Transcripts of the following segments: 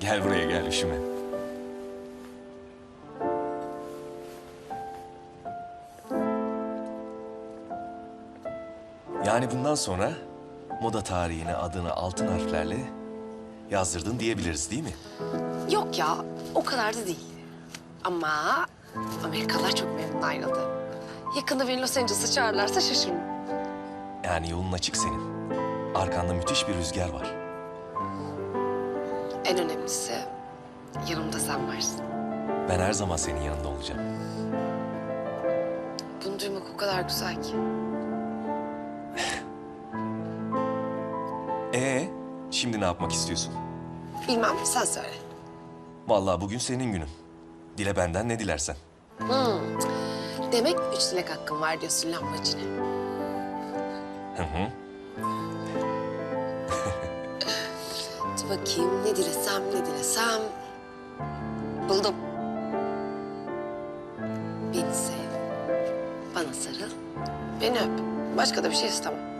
Gel buraya gel üşüme. Yani bundan sonra moda tarihine adını altın harflerle yazdırdın diyebiliriz değil mi? Yok ya, o kadar da değil. Ama Amerikalılar çok memnun ayrıldı. Yakında beni Los Angeles'a çağırırlarsa şaşırmam. Yani yolun açık senin. Arkanda müthiş bir rüzgar var. En önemlisi yanımda sen varsın. Ben her zaman senin yanında olacağım. Bunu duymak o kadar güzel ki. Ee, şimdi ne yapmak istiyorsun? Bilmem, sen söyle. Vallahi bugün senin günün. Dile benden ne dilersen. Demek üç dilek hakkım var diyorsun lambacine. Hı hı. Bakayım ne dilesem ne dilesem. Buldum. Beni sev. Bana sarıl. Beni öp. Başka da bir şey istemem.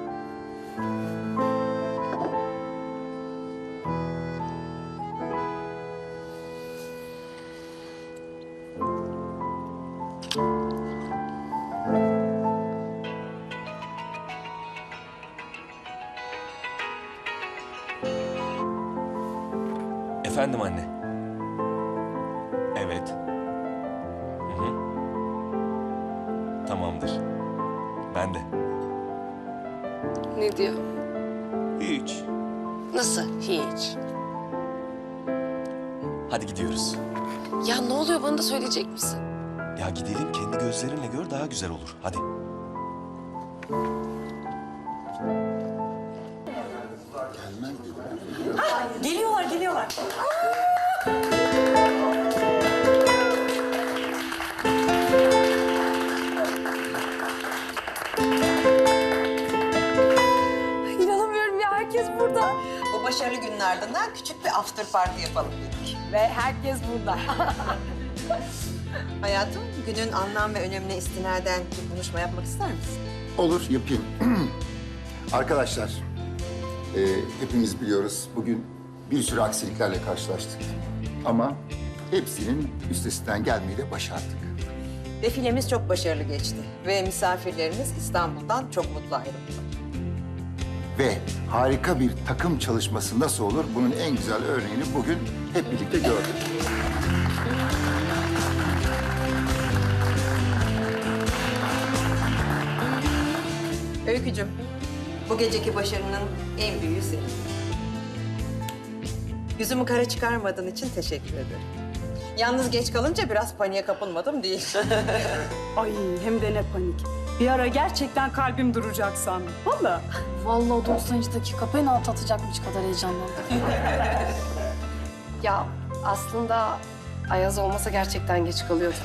Efendim anne. Evet. Hı hı. Tamamdır. Ben de. Ne diyor? Hiç. Nasıl? Hiç. Hadi gidiyoruz. Ya ne oluyor bana da söyleyecek misin? Ya gidelim kendi gözlerinle gör daha güzel olur. Hadi. Geliyorlar. İnanamıyorum ya herkes burada. Bu başarılı günlerden küçük bir after party yapalım dedik. Ve herkes burada. Hayatım, günün anlam ve önemine istinaden bir konuşma yapmak ister misin? Olur, yapayım. Arkadaşlar, e, hepimiz biliyoruz bugün bir sürü aksiliklerle karşılaştık. Ama hepsinin üstesinden gelmeyi de başardık. Defilemiz çok başarılı geçti ve misafirlerimiz İstanbul'dan çok mutlu ayrıldılar. Ve harika bir takım çalışması nasıl olur bunun en güzel örneğini bugün hep birlikte gördük. Öykücüm, bu geceki başarının en büyüğü senin. Yüzümü kara çıkarmadığın için teşekkür ederim. Yalnız geç kalınca biraz paniğe kapılmadım değil. Ay hem de ne panik. Bir ara gerçekten kalbim duracak sandım. Valla. Vallahi o 90. dakika penaltı atacakmış kadar heyecanlandım. Ya aslında Ayaz olmasa gerçekten geç kalıyordum.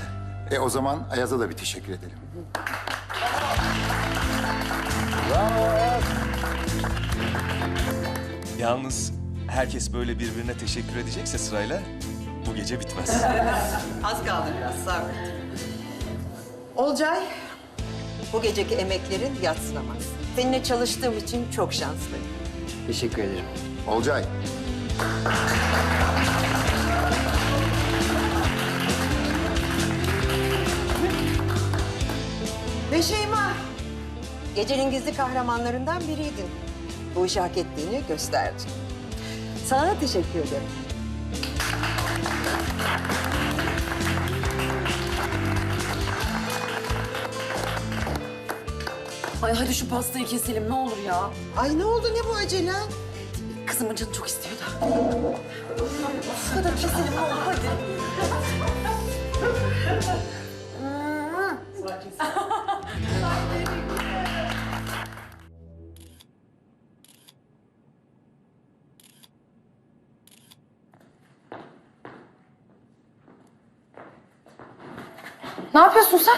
E o zaman Ayaz'a da bir teşekkür edelim. Yalnız herkes böyle birbirine teşekkür edecekse sırayla bu gece bitmez. Az kaldı biraz sabret. Olcay, bu geceki emeklerin yatsınamaz. Seninle çalıştığım için çok şanslıyım. Teşekkür ederim. Olcay, Ve Şeyma, gecenin gizli kahramanlarından biriydin. Bu işi hak ettiğini gösterdin. Sana da teşekkür ederim. Ay hadi şu pastayı keselim ne olur ya. Ay ne oldu ne bu acele? Kızımın canı çok istiyor da. Hadi keselim ne olur hadi. Ne yapıyorsun sen?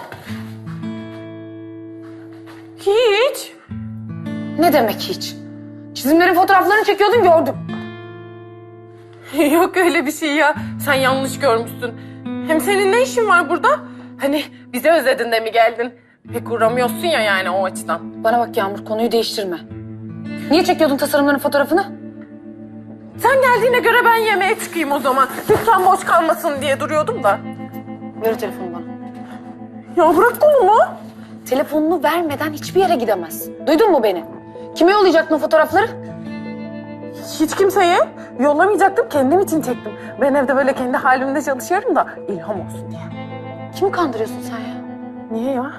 Hiç. Ne demek hiç? Çizimlerin fotoğraflarını çekiyordun gördüm. Yok öyle bir şey ya. Sen yanlış görmüşsün. Hem senin ne işin var burada? Hani bizi özledin de mi geldin? Pek uğramıyorsun ya yani o açıdan. Bana bak Yağmur konuyu değiştirme. Niye çekiyordun tasarımların fotoğrafını? Sen geldiğine göre ben yemeğe çıkayım o zaman. Dükkan boş kalmasın diye duruyordum da. Ver telefonu. Ya bırak kolumu. Telefonunu vermeden hiçbir yere gidemez. Duydun mu beni? Kime yollayacaktın o fotoğrafları? Hiç kimseye yollamayacaktım. Kendim için çektim. Ben evde böyle kendi halimde çalışıyorum da ilham olsun diye. Kimi kandırıyorsun sen ya? Niye ya?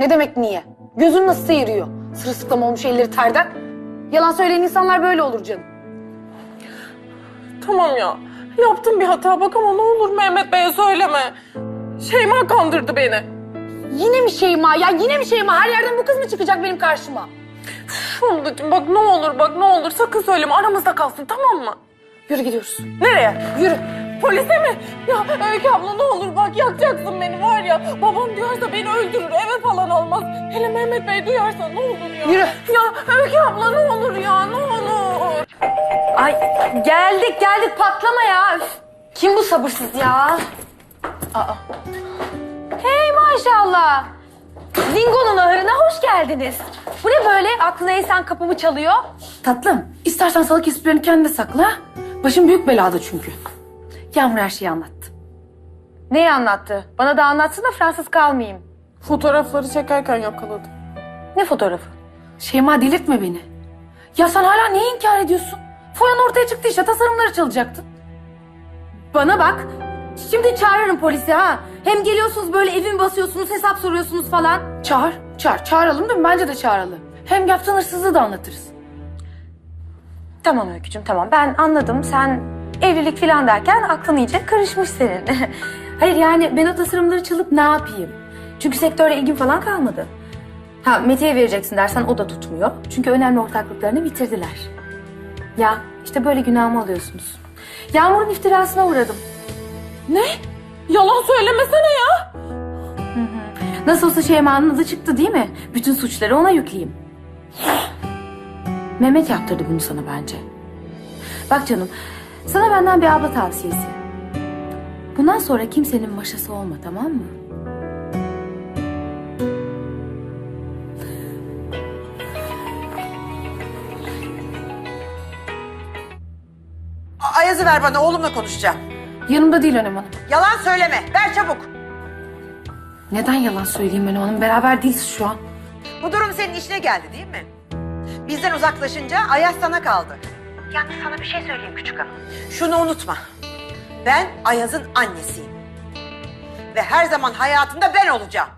Ne demek niye? Gözün nasıl seyiriyor? Sırılsıklam olmuş elleri terden. Yalan söyleyen insanlar böyle olur canım. Tamam ya. Yaptım bir hata bak ama ne olur Mehmet Bey'e söyleme. Şeyma kandırdı beni. Yine mi Şeyma ya? Yine mi Şeyma? Her yerden bu kız mı çıkacak benim karşıma? Fındacığım bak ne olur bak ne olur sakın söyleme aramızda kalsın tamam mı? Yürü gidiyoruz. Nereye? Yürü. Polise mi? Ya Öykü abla ne olur bak yakacaksın beni var ya. Babam duyarsa beni öldürür eve falan almaz. Hele Mehmet Bey duyarsa ne olur ya. Yürü. Ya Öykü abla ne olur ya ne olur. Ay geldik geldik patlama ya. Üf, Kim bu sabırsız ya? Aa. Hey maşallah. Zingo'nun ahırına hoş geldiniz. Bu ne böyle? Aklına esen kapımı çalıyor. Tatlım, istersen salak esprilerini kendine sakla. Başım büyük belada çünkü. Yağmur her şeyi anlattı. Neyi anlattı? Bana da anlatsın da Fransız kalmayayım. Fotoğrafları çekerken yakaladım. Ne fotoğrafı? Şeyma delirtme beni. Ya sen hala neyi inkar ediyorsun? Foyan ortaya çıktı işte, tasarımları çalacaktın. Bana bak. Şimdi çağırırım polisi ha. Hem geliyorsunuz böyle evimi basıyorsunuz, hesap soruyorsunuz falan. Çağır, çağır. Çağıralım değil mi? Bence de çağıralım. Hem yaptığın hırsızlığı da anlatırız. Tamam Öykücüğüm tamam ben anladım. Sen evlilik falan derken aklın iyice karışmış senin. Hayır yani ben o tasarımları çalıp ne yapayım? Çünkü sektörle ilgim falan kalmadı. Ha Mete'ye vereceksin dersen o da tutmuyor. Çünkü önemli ortaklıklarını bitirdiler. Ya işte böyle günahımı alıyorsunuz. Yağmur'un iftirasına uğradım. Ne? Yalan söylemesene ya. Nasıl olsa Şeyma'nın adı çıktı değil mi? Bütün suçları ona yükleyeyim. Mehmet yaptırdı bunu sana bence. Bak canım, sana benden bir abla tavsiyesi. Bundan sonra kimsenin maşası olma tamam mı? Ayaz'ı ver bana oğlumla konuşacağım. Yanımda değil Önem Hanım. Yalan söyleme. Ver çabuk. Neden yalan söyleyeyim Önem Hanım? Beraber değiliz şu an. Bu durum senin işine geldi değil mi? Bizden uzaklaşınca Ayaz sana kaldı. Yalnız sana bir şey söyleyeyim küçük hanım. Şunu unutma. Ben Ayaz'ın annesiyim. Ve her zaman hayatında ben olacağım.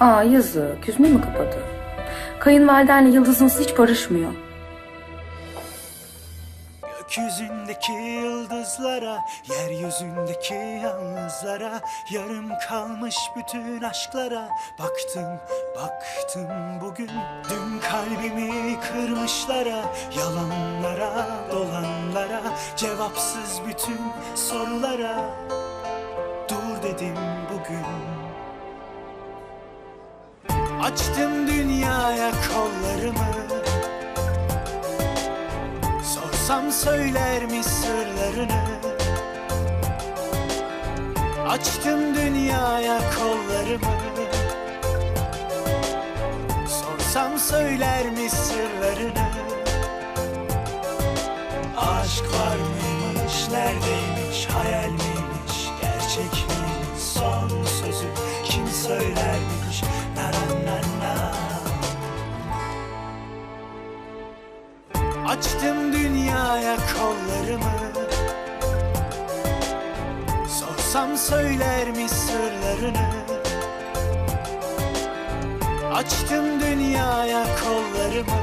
Aa yazık, yüzme mi kapadı? Kayınvalidenle Yıldız'ınız hiç barışmıyor. Gökyüzündeki yıldızlara, yeryüzündeki yalnızlara, yarım kalmış bütün aşklara baktım, baktım bugün. Dün kalbimi kırmışlara, yalanlara, dolanlara, cevapsız bütün sorulara dur dedim bugün. Açtım dünyaya kollarımı Sorsam söyler mi sırlarını? Açtım dünyaya kollarımı. Sorsam söyler mi sırlarını? Aşk var mıymış, neredeymiş, hayal miymiş, gerçek miymiş? Son sözü kim söylermiş, na na na na. Açtım dünyaya kollarımı. Sorsam söyler mi sırlarını? Açtım dünyaya kollarımı.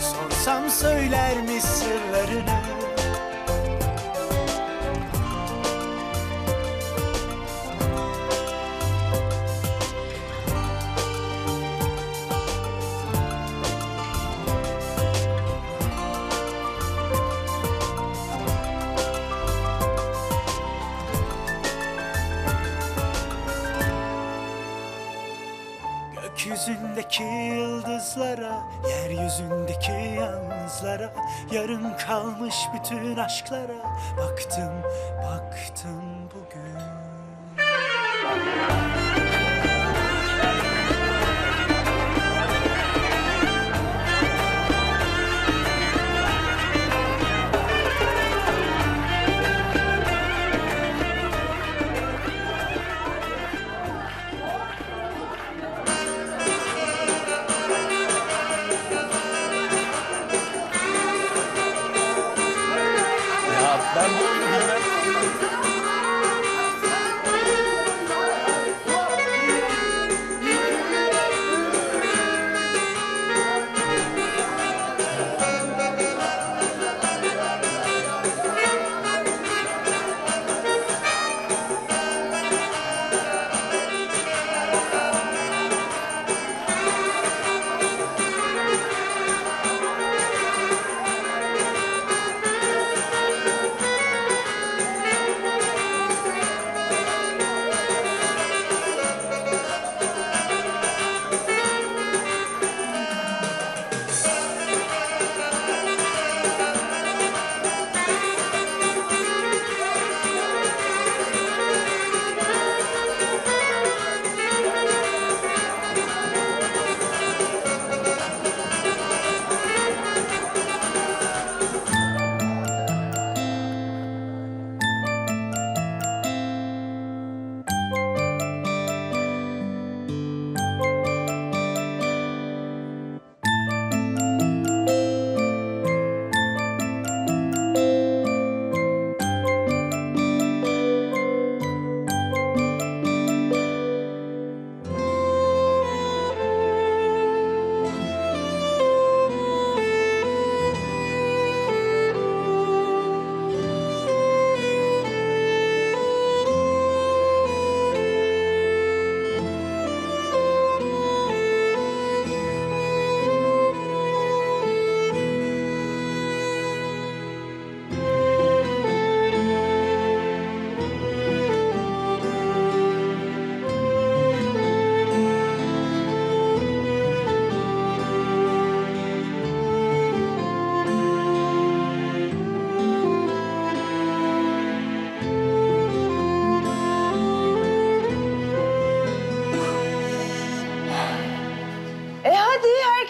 Sorsam söyler mi sırlarını Gökyüzündeki yıldızlara, yeryüzündeki yalnızlara, yarım kalmış bütün aşklara baktım, baktım bugün.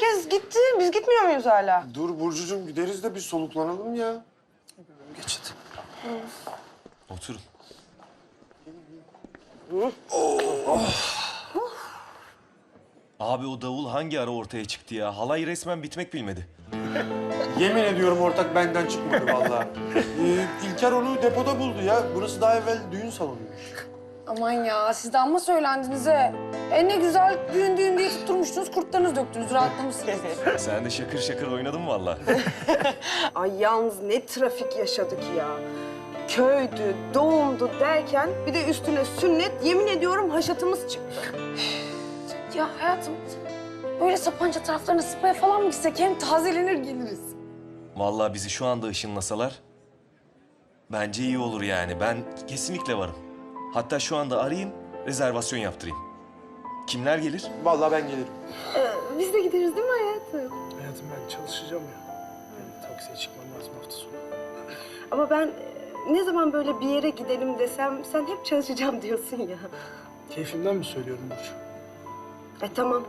Herkes gitti. Biz gitmiyor muyuz hala? Dur Burcucuğum gideriz de bir soluklanalım ya. Geç hadi. Oturun. Abi o davul hangi ara ortaya çıktı ya? Halay resmen bitmek bilmedi. Yemin ediyorum ortak benden çıkmadı vallahi. ee, İlker onu depoda buldu ya. Burası daha evvel düğün salonuymuş. Aman ya siz de amma söylendiniz he. E ne güzel düğün düğün diye tutturmuştunuz kurtlarınızı döktünüz rahatlamışsınız. Sen de şakır şakır oynadın mı valla? Ay yalnız ne trafik yaşadık ya. Köydü, doğumdu derken bir de üstüne sünnet. Yemin ediyorum haşatımız çıktı. ya hayatım böyle Sapanca taraflarına spaya falan mı gitsek hem tazelenir geliriz. Vallahi bizi şu anda ışınlasalar bence iyi olur yani. Ben kesinlikle varım. Hatta şu anda arayayım, rezervasyon yaptırayım. Kimler gelir? Vallahi ben gelirim. Biz de gideriz değil mi hayatım? Hayatım ben çalışacağım ya. Benim taksiye çıkmam lazım hafta sonu. Ama ben e, ne zaman böyle bir yere gidelim desem sen hep çalışacağım diyorsun ya. Keyfimden mi söylüyorum Burcu? E tamam.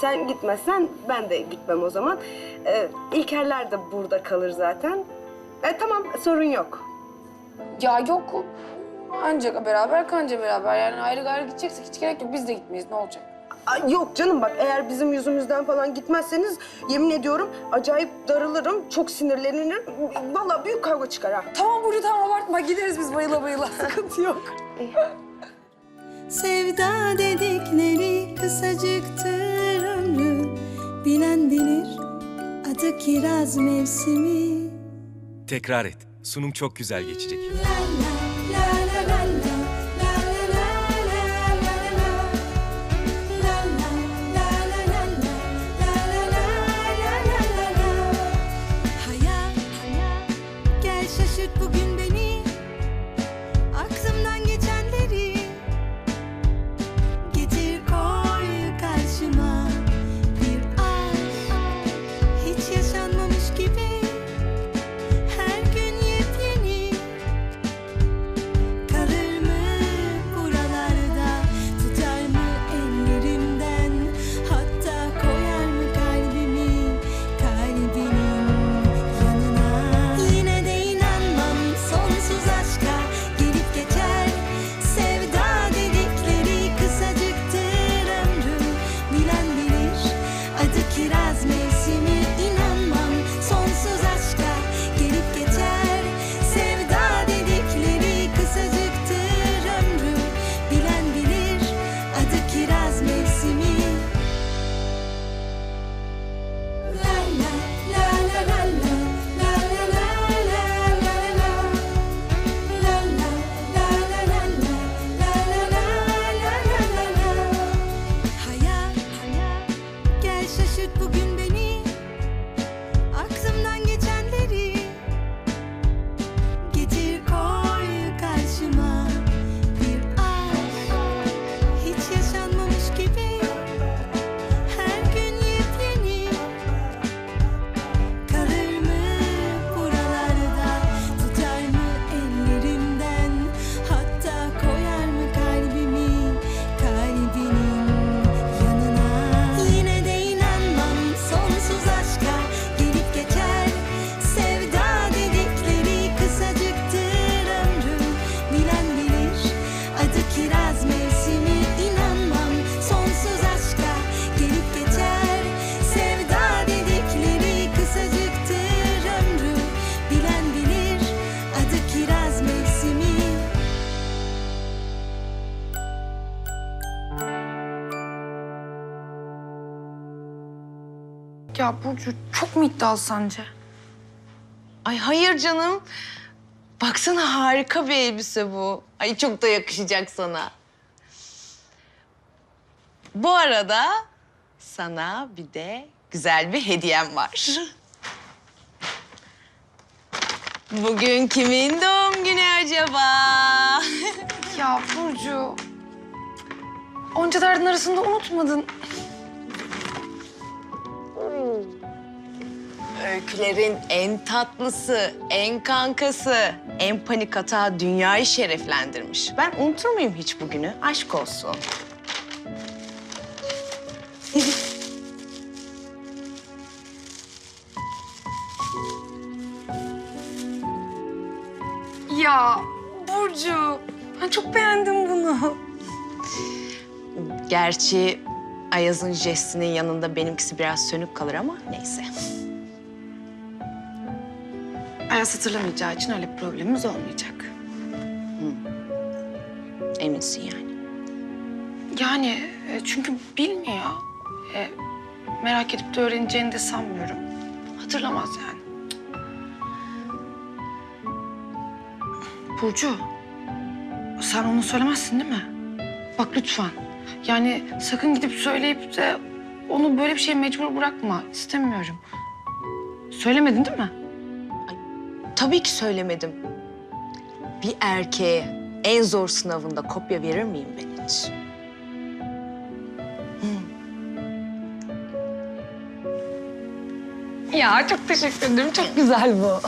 Sen gitmezsen ben de gitmem o zaman. E, İlkerler de burada kalır zaten. E tamam sorun yok. Ya yok anca beraber kanca beraber yani ayrı gayrı gideceksek hiç gerek yok biz de gitmeyiz ne olacak? Ay, yok canım bak eğer bizim yüzümüzden falan gitmezseniz yemin ediyorum acayip darılırım, çok sinirlenirim. Vallahi büyük kavga çıkar ha. Tamam Burcu tamam abartma gideriz biz bayıla bayıla sıkıntı yok. Sevda dedikleri kısacıktır ömrü Bilen bilir adı kiraz mevsimi Tekrar et. Sunum çok güzel geçecek. La şaşırt bugün beni Ya Burcu çok mu iddialı sence? Ay hayır canım. Baksana harika bir elbise bu. Ay çok da yakışacak sana. Bu arada sana bir de güzel bir hediyem var. Bugün kimin doğum günü acaba? Ya Burcu onca derdin arasında unutmadın. Öykülerin en tatlısı, en kankası, en panik hata dünyayı şereflendirmiş. Ben unutur muyum hiç bugünü? Aşk olsun. ya Burcu, ben çok beğendim bunu. Gerçi Ayaz'ın jestinin yanında benimkisi biraz sönük kalır ama neyse. Ayaz hatırlamayacağı için öyle bir problemimiz olmayacak. Eminsin yani. Yani e, çünkü bilmiyor. E, merak edip de öğreneceğini de sanmıyorum. Hatırlamaz yani. Burcu, sen onu söylemezsin değil mi? Bak lütfen. Yani sakın gidip söyleyip de onu böyle bir şeye mecbur bırakma. İstemiyorum. Söylemedin değil mi? Tabii ki söylemedim. Bir erkeğe en zor sınavında kopya verir miyim ben hiç? Ya çok teşekkür ederim. Çok güzel bu.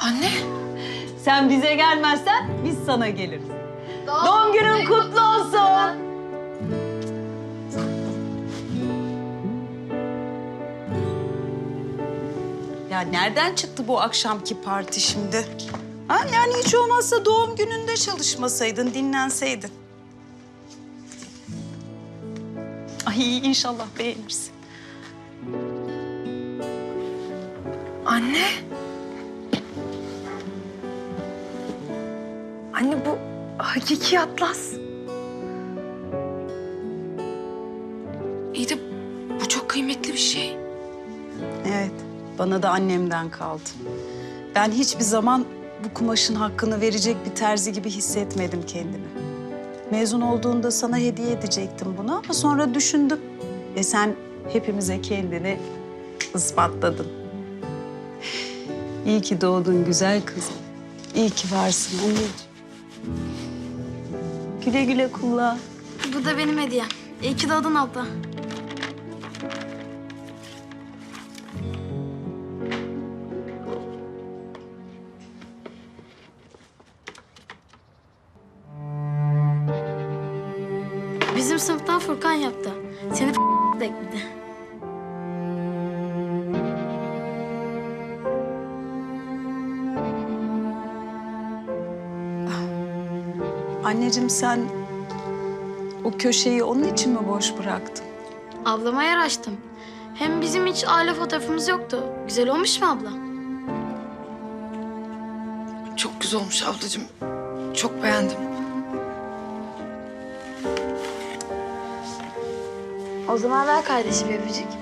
Anne. Sen bize gelmezsen biz sana geliriz. Doğum, günün kutlu nereden çıktı bu akşamki parti şimdi? Ha, yani hiç olmazsa doğum gününde çalışmasaydın, dinlenseydin. Ay inşallah beğenirsin. Anne. Anne bu hakiki atlas. Bana da annemden kaldı. Ben hiçbir zaman bu kumaşın hakkını verecek bir terzi gibi hissetmedim kendimi. Mezun olduğunda sana hediye edecektim bunu ama sonra düşündüm. Ve sen hepimize kendini ispatladın. İyi ki doğdun güzel kızım. İyi ki varsın anneciğim. Güle güle kullan. Bu da benim hediyem. İyi ki doğdun abla. Anneciğim sen o köşeyi onun için mi boş bıraktın? Ablama yer açtım. Hem bizim hiç aile fotoğrafımız yoktu. Güzel olmuş mu abla? Çok güzel olmuş ablacığım. Çok beğendim. O zaman ver kardeşim öpücük.